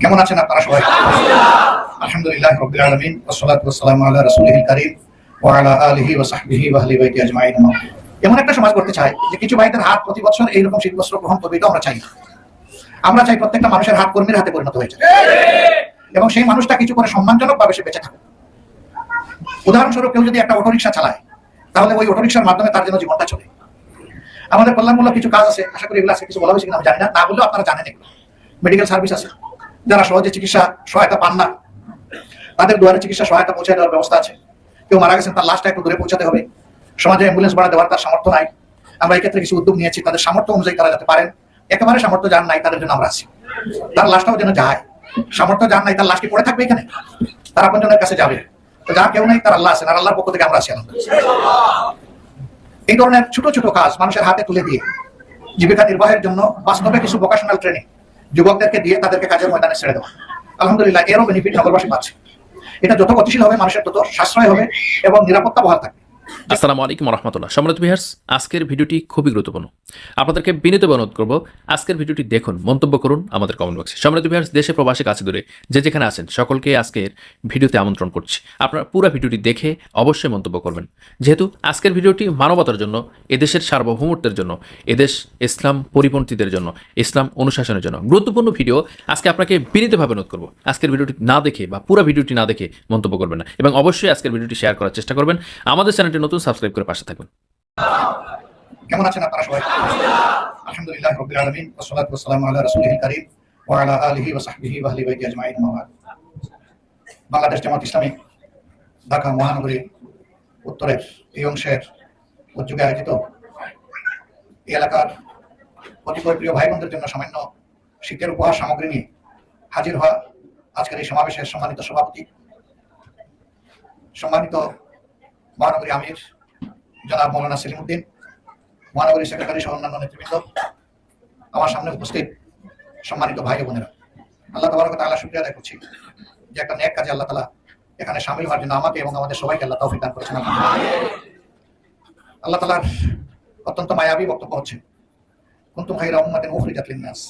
কেমন আছেন আপনারা সবাই? আলহামদুলিল্লাহ রবিল আলমিন ওসলাত ওসালাম আল্লাহ রসুলহিল করিম ও আলা আলহি ও সাহবিহি ওয়াহলি বাইতি আজমাইন। এমন একটা সমাজ করতে চাই যে কিছু ভাইদের হাত প্রতি বছর এইরকম শীত বস্ত্র গ্রহণ করবে, এটা আমরা চাই না। আমরা চাই প্রত্যেকটা মানুষের হাত কর্মীর হাতে পরিণত হয়েছে এবং সেই মানুষটা কিছু করে সম্মানজনক ভাবে সে বেঁচে থাকে উদাহরণস্বরূপ কেউ যদি একটা অটোরিকশা চালায়, তাহলে ওই অটোরিকশার মাধ্যমে তার জন্য জীবনটা চলে। আমাদের কল্যাণমূলক কিছু কাজ আছে, আশা করি এগুলো আছে কিছু বলা হয়েছে কিনা আমি জানি না না বললেও আপনারা জানেন এগুলো। মেডিকেল সার্ভিস আছে। যারা সহজে চিকিৎসা সহায়তা পান না, তাদের দুয়ারে চিকিৎসা সহায়তা পৌঁছে দেওয়ার ব্যবস্থা আছে। কেউ মারা গেছেন, তার লাশটা একটু দূরে পৌঁছাতে হবে। সমাজে অ্যাম্বুলেন্স ভাড়া দেওয়ার তার সামর্থ্য নাই। আমরা এক্ষেত্রে কিছু উদ্যোগ নিয়েছি, তাদের সামর্থ্য অনুযায়ী তারা যাতে পারেন। একেবারে সামর্থ্য যার নাই, তাদের জন্য আমরা আছি। তার লাশটাও যেন যায়। সামর্থ্য যার নাই, তার লাশ কি পড়ে থাকবে এখানে? তার আপনজনের কাছে যাবে। তো কেউ নাই, তার আল্লাহ আছেন, আর আল্লাহর পক্ষ থেকে আমরা আছি। এই ধরনের ছোট ছোট কাজ মানুষের হাতে তুলে দিয়ে জীবিকা নির্বাহের জন্য বাস্তবে কিছু ভোকেশনাল ট্রেনিং যুবকদেরকে দিয়ে তাদেরকে কাজের ময়দানে ছেড়ে দেওয়া। আলহামদুলিল্লাহ, এরও বেনিফিট নগরবাসী পাচ্ছে। এটা যত গতিশীল হবে, মানুষের তত সাশ্রয় হবে এবং নিরাপত্তা বহাল থাকবে। আসসালামু আলাইকুম রহমতুল্লাহ সম্রাট বিহার্স আজকের ভিডিওটি খুবই গুরুত্বপূর্ণ। আপনাদেরকে বিনীত অনুরোধ করব, আজকের ভিডিওটি দেখুন, মন্তব্য করুন আমাদের কমেন্ট বক্সে সম্রাট বিহার্স দেশে প্রবাসী কাছে দূরে যে যেখানে আছেন, সকলকে আজকের ভিডিওতে আমন্ত্রণ করছি। আপনারা পুরো ভিডিওটি দেখে অবশ্যই মন্তব্য করবেন। যেহেতু আজকের ভিডিওটি মানবতার জন্য, এদেশের সার্বভৌমত্বের জন্য, এদেশ ইসলাম পরিপন্থীদের জন্য, ইসলাম অনুশাসনের জন্য গুরুত্বপূর্ণ ভিডিও, আজকে আপনাকে বিনীতভাবে অনুরোধ করব। আজকের ভিডিওটি না দেখে বা পুরো ভিডিওটি না দেখে মন্তব্য করবেন না। এবং অবশ্যই আজকের ভিডিওটি শেয়ার করার চেষ্টা করবেন। আমাদের চ্যানেলটি নতুন, সাবস্ক্রাইব করে পাশে থাকবেন কেমন আছেন আপনারা সবাই? আলহামদুলিল্লাহ বাংলাদেশ জামাত ইসলামী ঢাকা মহানগরী উত্তরের এই অংশের উদ্যোগে আয়োজিত এই এলাকার কতিপয় প্রিয় ভাই বোনদের জন্য সামান্য শীতের উপহার সামগ্রী নিয়ে হাজির হওয়া আজকের এই সমাবেশের সম্মানিত সভাপতি, সম্মানিত মহানগরী আমির, জনাব মৌলানা সেলিম উদ্দিন মহানগরী সেক্রেটারি সহ অন্যান্য নেতৃবৃন্দ, আমার সামনে উপস্থিত সম্মানিত ভাই বোনেরা। আল্লাহ তাবারক তাআলা শুকরিয়া আদায় করছি যে একটা নেক কাজে আল্লাহ তাআলা এখানে শামিল হওয়ার জন্য আমাকে এবং আমাদের সবাইকে আল্লাহ তৌফিক দান করেছেন। আল্লাহ তাআলার অত্যন্ত মায়াবী বক্তব্য হচ্ছে, কুনতুম খায়রা উম্মাতিন উখরিজাত লিন-নাস।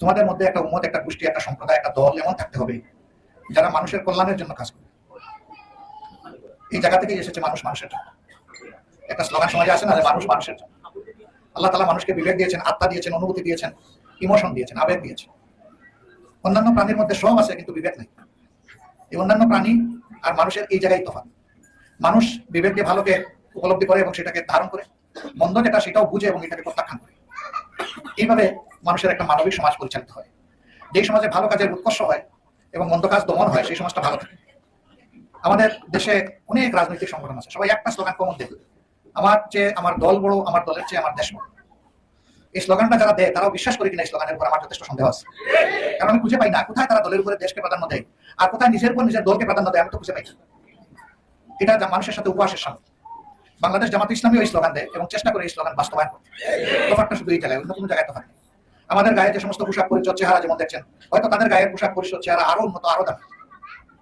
তোমাদের মধ্যে একটা উম্মত, একটা গোষ্ঠী, একটা সম্প্রদায়, একটা দল এমন থাকতে হবে যারা মানুষের কল্যাণের জন্য কাজ করবে এই জায়গা থেকেই এসেছে মানুষ মানুষের জন্য। একটা স্লোগান সমাজে আছে না মানুষ মানুষের জন্য। আল্লাহ তালা মানুষকে বিবেক দিয়েছেন, আত্মা দিয়েছেন, অনুভূতি দিয়েছেন, ইমোশন দিয়েছেন, আবেগ দিয়েছেন। অন্যান্য প্রাণীর মধ্যে সব আছে, কিন্তু বিবেক নেই। এই অন্যান্য প্রাণী আর মানুষের এই জায়গায় তফাৎ। মানুষ বিবেককে ভালোকে উপলব্ধি করে এবং সেটাকে ধারণ করে। মন্দ যেটা, সেটাও বুঝে এবং এটাকে প্রত্যাখ্যান করে। এইভাবে মানুষের একটা মানবিক সমাজ পরিচালিত হয়। যেই সমাজে ভালো কাজের উৎকর্ষ হয় এবং মন্দ কাজ দমন হয়, সেই সমাজটা ভালো থাকে। আমাদের দেশে অনেক রাজনৈতিক সংগঠন আছে। সবাই একটা স্লোগান কমন দেবে আমার চেয়ে আমার দল বড়, আমার দলের চেয়ে আমার দেশ বড়। এই স্লোগানটা যারা দেয়, তারাও বিশ্বাস করে কিনা এই স্লোগানের উপর আমার যথেষ্ট সন্দেহ আছে। কারণ আমি খুঁজে পাই না, কোথায় তারা দলের উপরে দেশকে প্রাধান্য দেয়? আর কোথায় নিজের উপর নিজের দলকে প্রাধান্য দেয়, আমি তো খুঁজে পাই এটা মানুষের সাথে উপহাসের সামনে। বাংলাদেশ জামাত ইসলামী ওই স্লোগান দেয় এবং চেষ্টা করে এই স্লোগান বাস্তবায়ন করতে। তফাৎটা শুধু এই জায়গায়, অন্য কোনো জায়গায় নেই। আমাদের গায়ে যে সমস্ত পোশাক পরিচয় চেহারা যেমন দেখছেন, হয়তো তাদের গায়ের পোশাক পরিচয় চেহারা আরও উন্নত, আরও দামি।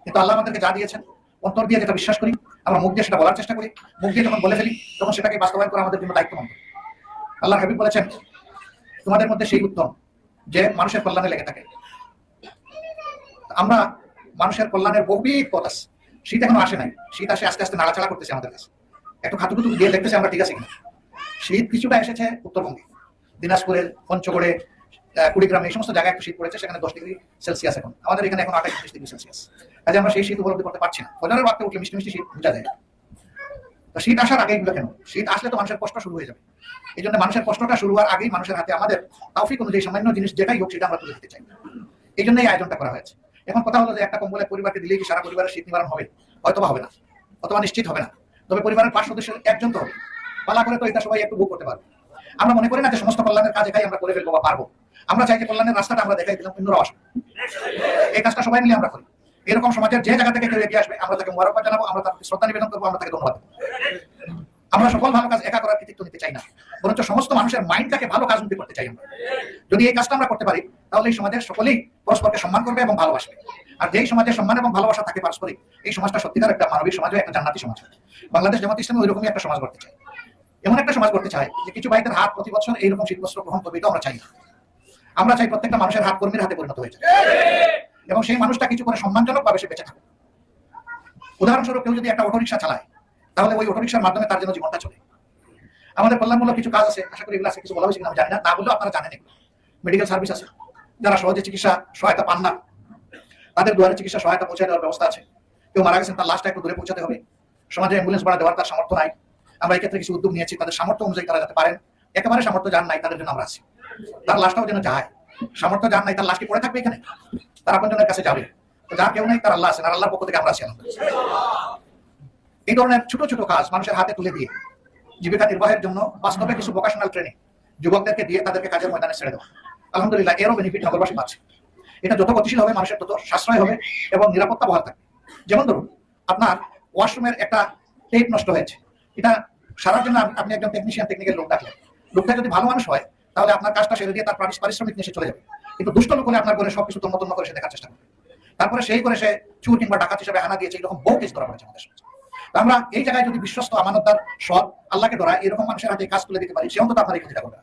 কিন্তু আল্লাহ আমাদেরকে যা দিয়েছেন অন্তর দিয়ে যেটা বিশ্বাস করি, আমরা মুখ দিয়ে সেটা বলার চেষ্টা করি, মুখ দিয়ে যখন বলে ফেলি, তখন সেটাকে বাস্তবায়ন করা আমাদের জন্য দায়িত্ব মনে আল্লাহ হাবিব বলেছেন, তোমাদের মধ্যে সেই উত্তম যে মানুষের কল্যাণে লেগে থাকে। আমরা মানুষের কল্যাণের বহুবিধ পথ আছে। শীত এখনও আসে নাই। শীত আসে, আস্তে আস্তে নাড়াচাড়া করতেছে আমাদের কাছে। একটু খাতুকুতু দিয়ে দেখতেছে আমরা ঠিক আছে কিনা। শীত কিছুটা এসেছে উত্তরবঙ্গে। দিনাজপুরে পঞ্চগড়ে কুড়িগ্রামে এই সমস্ত জায়গায় একটু শীত পড়েছে, সেখানে দশ ডিগ্রি সেলসিয়াস এখন। আমাদের এখানে এখন আঠাশ ডিগ্রি সেলসিয়াস। কাজে আমরা সেই শীত উপলব্ধি করতে পারছি না। ফজরের বাক্যে উঠলে মিষ্টি মিষ্টি শীত যায়। তো শীত আসার আগে এগুলো কেন? শীত আসলে তো মানুষের কষ্ট শুরু হয়ে যাবে। এই জন্য মানুষের কষ্টটা শুরু হওয়ার আগেই মানুষের হাতে আমাদের তাওফিক অনুযায়ী সামান্য জিনিস যেটাই হোক সেটা আমরা তুলে দিতে চাই। এই জন্য এই আয়োজনটা করা হয়েছে। এখন কথা হলো যে একটা কম্বলের পরিবারকে দিলেই কি সারা পরিবারের শীত নিবারণ হবে? হয়তো হবে না। অথবা নিশ্চিত হবে না। তবে পরিবারের পাঁচ সদস্যের একজন তো হবে। পালা করে তো এটা সবাই একটু ভোগ করতে পারবে। আমরা মনে করি না যে সমস্ত কল্যাণের কাজ একাই আমরা করে ফেলব বা পারব। আমরা চাই যে কল্যাণের রাস্তাটা আমরা দেখাই দিলাম অন্যরাও আসবে এই কাজটা সবাই মিলে আমরা করি। এরকম সমাজের যে জায়গা থেকে কেউ এগিয়ে আসবে, আমরা তাকে মোবারকবাদ জানাব, আমরা তাকে শ্রদ্ধা নিবেদন করব, আমরা তাকে ধন্যবাদ আমরা সকল ভালো কাজ একা করার কৃতিত্ব নিতে চাই না, বরঞ্চ সমস্ত মানুষের মাইন্ডটাকে ভালো কাজ উন্নতি করতে চাই আমরা। যদি এই কাজটা আমরা করতে পারি, তাহলে এই সমাজের সকলেই পরস্পরকে সম্মান করবে এবং ভালোবাসবে। আর যেই সমাজে সম্মান এবং ভালোবাসা থাকে পারস্পরিক, এই সমাজটা সত্যিকার একটা মানবিক সমাজ একটা জান্নাতি সমাজ। বাংলাদেশ জামাত ইসলামী ওইরকমই একটা সমাজ করতে চাই এমন একটা সমাজ করতে চাই যে কিছু ভাইদের হাত প্রতি বছর এইরকম শীতবস্ত্র গ্রহণ করবে এটা আমরা চাই না। আমরা চাই প্রত্যেকটা মানুষের হাত কর্মীর হাতে পরিণত হয়েছে এবং সেই মানুষটা কিছু করে সম্মানজনক ভাবে সে বেঁচে থাকে উদাহরণস্বরূপ কেউ যদি একটা অটোরিকশা চালায়, তাহলে ওই অটোরিকশার মাধ্যমে তার জন্য জীবনটা চলে। আমাদের কল্যাণমূলক কিছু কাজ আছে, আশা করি এগুলো আছে, কিছু বলা হয়েছে আমি জানি না। তা বললেও আপনারা জানেন এগুলো। মেডিকেল সার্ভিস আছে। যারা সহজে চিকিৎসা সহায়তা পান না, তাদের দুয়ারে চিকিৎসা সহায়তা পৌঁছে দেওয়ার ব্যবস্থা আছে। কেউ মারা গেছেন, তার লাশটা একটু দূরে পৌঁছাতে হবে। সমাজে অ্যাম্বুলেন্স ভাড়া দেওয়ার তার সামর্থ্য নাই। আমরা এক্ষেত্রে কিছু উদ্যোগ নিয়েছি। তাদের সামর্থ্য অনুযায়ী তারা যাতে পারেন। একেবারে সামর্থ্য যান নাই, তাদের জন্য আমরা আছি। তার লাশটাও যেন যায়। সামর্থ্য যান নাই, তার লাশ কি পড়ে থাকবে এখানে? তার আপনজনের কাছে যাবে। যা কেউ নেই, তার আল্লাহ আছেন আর আল্লাহর পক্ষ থেকে আমরা আছি এই ধরনের ছোট ছোট কাজ মানুষের হাতে তুলে দিয়ে জীবিকা নির্বাহের জন্য বাস্তবে কিছু ভোকেশনাল ট্রেনিং যুবকদেরকে দিয়ে তাদেরকে কাজের ময়দানে ছেড়ে দেওয়া। আলহামদুলিল্লাহ, এরও বেনিফিট নগরবাসী পাচ্ছে। এটা যত গতিশীল হবে, মানুষের তত সাশ্রয় হবে এবং নিরাপত্তা বহাল থাকবে। যেমন ধরুন, আপনার ওয়াশরুমের একটা টেপ নষ্ট হয়েছে। এটা সারার জন্য আপ- আপনি একজন টেকনিশিয়ান টেকনিক্যাল লোক ডাকলেন। লোকটা যদি ভালো মানুষ হয়, তাহলে আপনার কাজটা সেরে দিয়ে তার পারিশ্রমিক নিয়ে সে চলে যাবে। কিন্তু দুষ্ট লোক হলে আপনার করে সবকিছু তন্ন তন্ন করে সে দেখার চেষ্টা করবে। তারপরে সেই করে সে চুর কিংবা ডাকাত হিসেবে হানা দিয়েছে, এরকম বহু কেস ধরা পড়েছে আমাদের সমাজে। আমরা এই জায়গায় যদি বিশ্বস্ত আমানতদার সৎ, আল্লাহকে ধরা এরকম মানুষের হাতে কাজ তুলে দিতে পারি, সে অন্তত আপনার এই ক্ষতিটা করবে।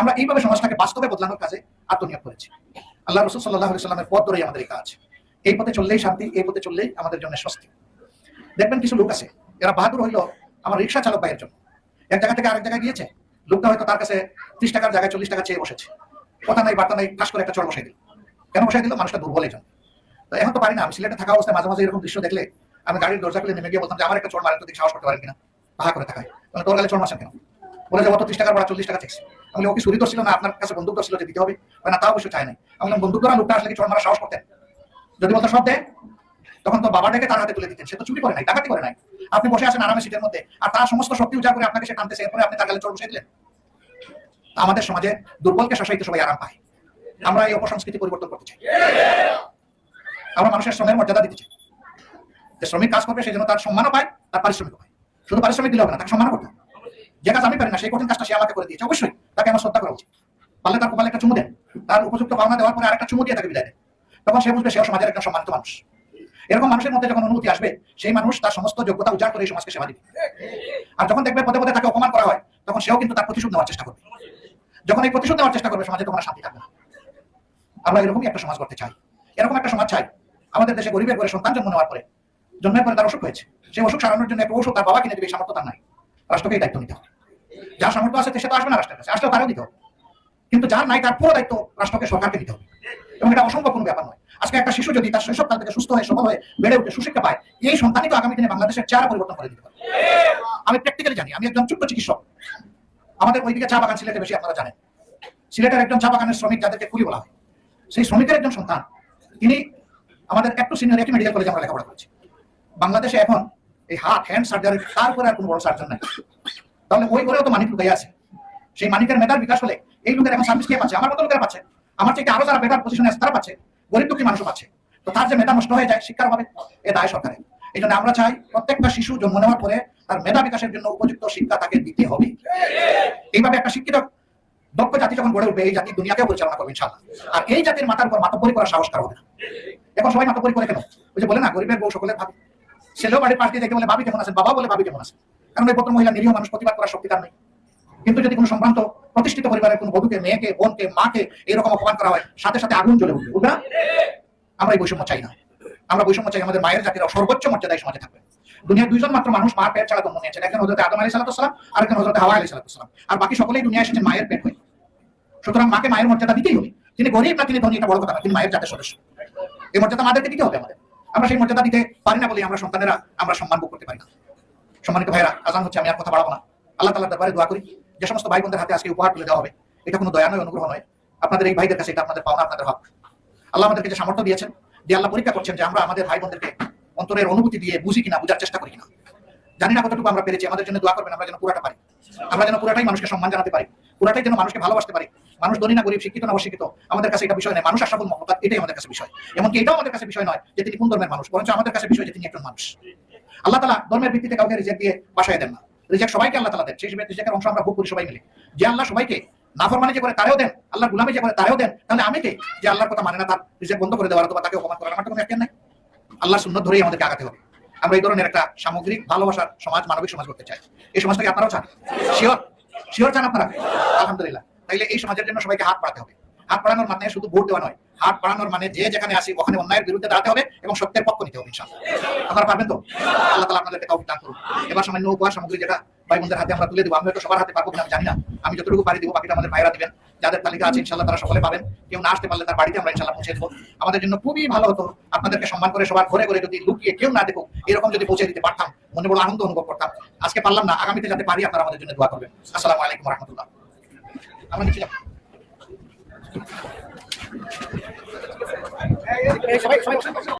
আমরা এইভাবে সমাজটাকে বাস্তবে বদলানোর কাজে আত্মনিয়োগ করেছি। আল্লাহ রসুল সাল্লাহ সাল্লামের পথ ধরেই আমাদের এই কাজ। এই পথে চললেই শান্তি, এই পথে চললেই আমাদের জন্য স্বস্তি। দেখবেন কিছু লোক আছে, এরা বাহাদুর হইল আমার রিক্সা চালক ভাইয়ের জন্য। এক জায়গা থেকে আরেক জায়গায় গিয়েছে লোকটা হয়তো তার কাছে ত্রিশ টাকার জায়গায় চল্লিশ টাকা চেয়ে বসেছে। কথা নাই বার্তা নাই ঠাস করে একটা চড় বসাই দিল। কেন বসাই দিল? মানুষটা দুর্বল এই তো এখন তো পারি না আমি সিলেটে থাকা অবস্থায় মাঝে মাঝে এরকম দৃশ্য দেখলে আমি গাড়ির দরজা খুলে নেমে গিয়ে বলতাম যে আমার একটা চড় মারেন তো দেখি সাহস করতে পারেন কিনা? তাহা করে থাকায় মানে তোর গালে চড় মারছেন কেন? বলে যে অত ত্রিশ টাকার ভাড়া চল্লিশ টাকা চেয়েছে। আমি বলি, ও কি চুরি ছিল না আপনার কাছে বন্দুক ছিল যে দিতে হবে? না তা অবশ্য চাই নাই। আমি বন্দুক ধরা লোকটা আসলে কি চড় মারা সাহস করতেন? যদি বলতো সব দেয় তখন তো বাবা ডেকে তার হাতে তুলে দিতেন। সে তো চুরি করে নাই ডাকাতি করে নাই। আপনি বসে আছেন আরামে সিটের মধ্যে আর তার সমস্ত শক্তি উজাড় করে আপনাকে সে টানতেছে এরপরে আপনি তার গালে চড় বসে দিলেন? আমাদের সমাজে দুর্বলকে শাসাইতে সবাই আরাম পায়। আমরা এই অপসংস্কৃতি পরিবর্তন করতে চাই। আমরা মানুষের শ্রমের মর্যাদা দিতে চাই। যে শ্রমিক কাজ করবে সেই জন্য তার সম্মানও পায়, তার পারিশ্রমিক পায়। শুধু পারিশ্রমিক দিলে হবে না, তাকে সম্মান করতে হবে। যে কাজ আমি পারি না, সেই কঠিন কাজটা সে আমাকে করে দিয়েছে। অবশ্যই তাকে আমার শ্রদ্ধা করা উচিত। পারলে তার কপালে একটা চুমু দেন। তার উপযুক্ত পাওনা দেওয়ার পরে আরেকটা চুমু দিয়ে তাকে বিদায় দেন। তখন সে বুঝবে সেও সমাজের একজন সম্মানিত মানুষ। এরকম মানুষের মধ্যে যখন অনুভূতি আসবে, সেই মানুষ তার সমস্ত যোগ্যতা উজাড় করে এই সমাজকে সেবা দিবে। আর যখন দেখবে পদে পদে তাকে অপমান করা হয়, তখন সেও কিন্তু তার প্রতিশোধ নেওয়ার চেষ্টা করবে। যখন এই প্রতিশোধ নেওয়ার চেষ্টা করবে, সমাজে তখন শান্তি থাকবে না। আমরা এরকমই একটা সমাজ করতে চাই। এরকম একটা সমাজ চাই, আমাদের দেশে গরিবের করে সন্তান জন্ম নেওয়ার পরে, জন্মের পরে তার অসুখ হয়েছে। সেই অসুখ সারানোর জন্য একটা ওষুধ তার বাবা কিনে দেবে, এই সামর্থ্য তার নাই। রাষ্ট্রকে দায়িত্ব নিতে হবে। যার সামর্থ্য আছে সে তো আসবে না রাষ্ট্রের কাছে, আসলেও তারও দিতে হবে। কিন্তু যার নাই, তার পুরো দায়িত্ব রাষ্ট্রকে, সরকারকে দিতে হবে। এবং এটা অসম্ভব কোনো ব্যাপার নয়। আজকে একটা শিশু যদি তার শৈশবকাল থেকে সুস্থ হয়ে, সবল হয়ে বেড়ে উঠে, সুশিক্ষা পায়, এই সন্তানই তো আগামী দিনে বাংলাদেশের চেহারা পরিবর্তন করে দিতে পারে। আমি প্র্যাকটিক্যালি জানি, আমি একজন ছোট্ট চিকিৎসক। আমাদের ওইদিকে চা বাগান সিলেটে বেশি আপনারা জানেন। সিলেটের একজন চা বাগানের শ্রমিক যাদেরকে কুলি বলা হয়, সেই শ্রমিকের একজন সন্তান, তিনি আমাদের একটু সিনিয়র একটি মেডিকেল কলেজে আমরা লেখাপড়া করেছি। বাংলাদেশে এখন এই হার্ট হ্যান্ড সার্জারি তারপরে আর কোনো বড় সার্জন নাই। তাহলে ওই করেও তো মানিক লুকাই আছে। সেই মানিকের মেধার বিকাশ হলে এই লোকের এখন সার্ভিস কে পাচ্ছে? আমার মতো লোকেরা পাচ্ছে। আমার থেকে আরও যারা বেটার পজিশনে আছে, তারা পাচ্ছে। গরিব দুঃখী মানুষও পাচ্ছে। তো তার যে মেধা নষ্ট হয়ে যায়, শিক্ষার অভাবে এ দায় সরকারের। এই জন্য আমরা চাই প্রত্যেকটা শিশু জন্ম নেওয়ার পরে তার মেধা বিকাশের জন্য উপযুক্ত শিক্ষা তাকে দিতে হবে। এইভাবে একটা শিক্ষিত দক্ষ জাতি যখন গড়ে উঠবে, এই জাতি দুনিয়াকেও পরিচালনা করবে, ইনশাআল্লাহ। আর এই জাতির মাথার উপর মাতব্বরি করার সাহস কারও হবে না। এখন সবাই মাতব্বরি করে কেন ওই যে বলে না, গরিবের বউ সকলের ভাবি। ছেলেও বাড়ির পাশ দিয়ে দেখে বলে, ভাবি কেমন আছেন? বাবা বলে, ভাবি কেমন আছেন? কারণ ওই ভদ্র মহিলা নিরীহ মানুষ প্রতিবাদ করার শক্তি তার নেই। কিন্তু যদি কোনো সম্ভ্রান্ত প্রতিষ্ঠিত পরিবারের কোনো বধূকে, মেয়েকে, বোনকে, মাকে এরকম অপমান করা হয়, সাথে সাথে আগুন জ্বলে উঠবে। উঠবে না? আমরা এই বৈষম্য চাই না। আমরা বৈষম্য চাই আমাদের মায়ের জাতির সর্বোচ্চ মর্যাদায় সমাজে থাকবে। দুনিয়ার দুইজন মাত্র মানুষ মার পেট ছাড়া জন্ম নিয়েছেন একজন হজরত আদম আলী সালাতাম আর একজন হজরত হাওয়া আলী সালাতাম আর বাকি সকলেই দুনিয়া এসেছেন মায়ের পেট হয়ে। সুতরাং মাকে মায়ের মর্যাদা দিতেই হবে। তিনি গরিব না, তিনি ধনী, এটা বড় কথা না, তিনি মায়ের জাতের সদস্য। এই মর্যাদা মাদেরকে দিতে হবে আমাদের। আমরা সেই মর্যাদা দিতে পারি না বলে আমরা সন্তানেরা আমরা সম্মান করতে পারি না। সম্মানিত ভাইরা আজান হচ্ছে, আমি আর কথা বাড়াবো না। আল্লাহ তালার দরবারে দোয়া করি, যে সমস্ত ভাই বোনদের হাতে আজকে উপহার তুলে দেওয়া হবে। এটা কোনো দয়া নয়, অনুগ্রহ নয়। আপনাদের এই ভাইদের কাছে এটা আপনাদের পাওনা, আপনাদের হক। আল্লাহ আমাদেরকে যে সামর্থ্য দিয়েছেন, যে আল্লাহ পরীক্ষা করছেন যে আমরা আমাদের ভাই বোনদেরকে অন্তরের অনুভূতি দিয়ে বুঝি কিনা, বুঝার চেষ্টা করি কিনা। জানি না কতটুকু আমরা পেরেছি, আমাদের জন্য দোয়া করবেন, আমরা যেন পুরাটা পারি। আমরা যেন পুরাটাই মানুষকে সম্মান জানাতে পারি। পুরাটাই যেন মানুষকে ভালোবাসতে পারি। মানুষ ধনী না গরিব, শিক্ষিত না অশিক্ষিত, আমাদের কাছে এটা বিষয় নয়। মানুষ আশাফুল মহব্বত এটাই আমাদের কাছে বিষয়। এমনকি এটাও আমাদের কাছে বিষয় নয় যে তিনি কোন ধর্মের মানুষ, বরঞ্চ আমাদের কাছে বিষয় যে তিনি একজন মানুষ। আল্লাহ তালা ধর্মের ভিত্তিতে কাউকে রিজেক্ট দিয়ে বাসায় দেন না। রিজেক্ট সবাইকে আল্লাহ তালা দেন। সেই রিজেক্টের অংশ আমরা ভোগ করি সবাই মিলে। যে আল্লাহ সবাইকে নাফরমানি যে করে তারেও দেন আল্লাহ গুলামি যে করে তারেও দেন, তাহলে আমি যে আল্লাহর কথা মানে না, তার রিজেক্ট বন্ধ করে দেওয়ার অথবা তাকে অপমান করার আমার কোনো একজন নাই। আল্লাহর সুন্নত ধরেই আমাদেরকে আগাতে হবে। আমরা এই ধরনের একটা সামগ্রিক ভালোবাসার সমাজ, মানবিক সমাজ করতে চাই। এই সমাজটাকে আপনারাও চান? শিওর শিওর চান আপনারা? আলহামদুলিল্লাহ। তাইলে এই সমাজের জন্য সবাইকে হাত পাড়াতে হবে। হাত বাড়ানোর মানে শুধু ভোট দেওয়া নয়। হাত বাড়ানোর মানে যে যেখানে আসি ওখানে অন্যায়ের বিরুদ্ধে দাঁড়াতে হবে এবং সত্যের পক্ষ নিতে হবে আপনারা পারবেন তো? আল্লাহ তালা আপনাদেরকে তৌফিক দান করুন এবার সময় নৌকা সামগ্রী যেটা ভাই বোনদের হাতে আমরা তুলে দেবো। আমি হয়তো সবার হাতে পারব আমি জানি না। আমি যতটুকু পারি দেবো, বাকিটা আমাদের ভাইরা দিবেন। যাদের তালিকা আছে, ইনশাল্লাহ তারা সকলে পাবেন। কেউ না আসতে পারলে তার বাড়িতে আমরা ইনশাল্লাহ পৌঁছে দেবো। আমাদের জন্য খুবই ভালো হতো। আপনাদেরকে সম্মান করে, সবার ঘরে ঘরে যদি লুকিয়ে কেউ না দেখুক, এরকম যদি পৌঁছে দিতে পারতাম, মনে বড় আনন্দ অনুভব করতাম। আজকে পারলাম না, আগামীতে যাতে পারি, আপনারা আমাদের জন্য দোয়া করবেন। আসসালামু আলাইকুম রহমতুল্লাহ। আমরা নিচে যাব। সবাই।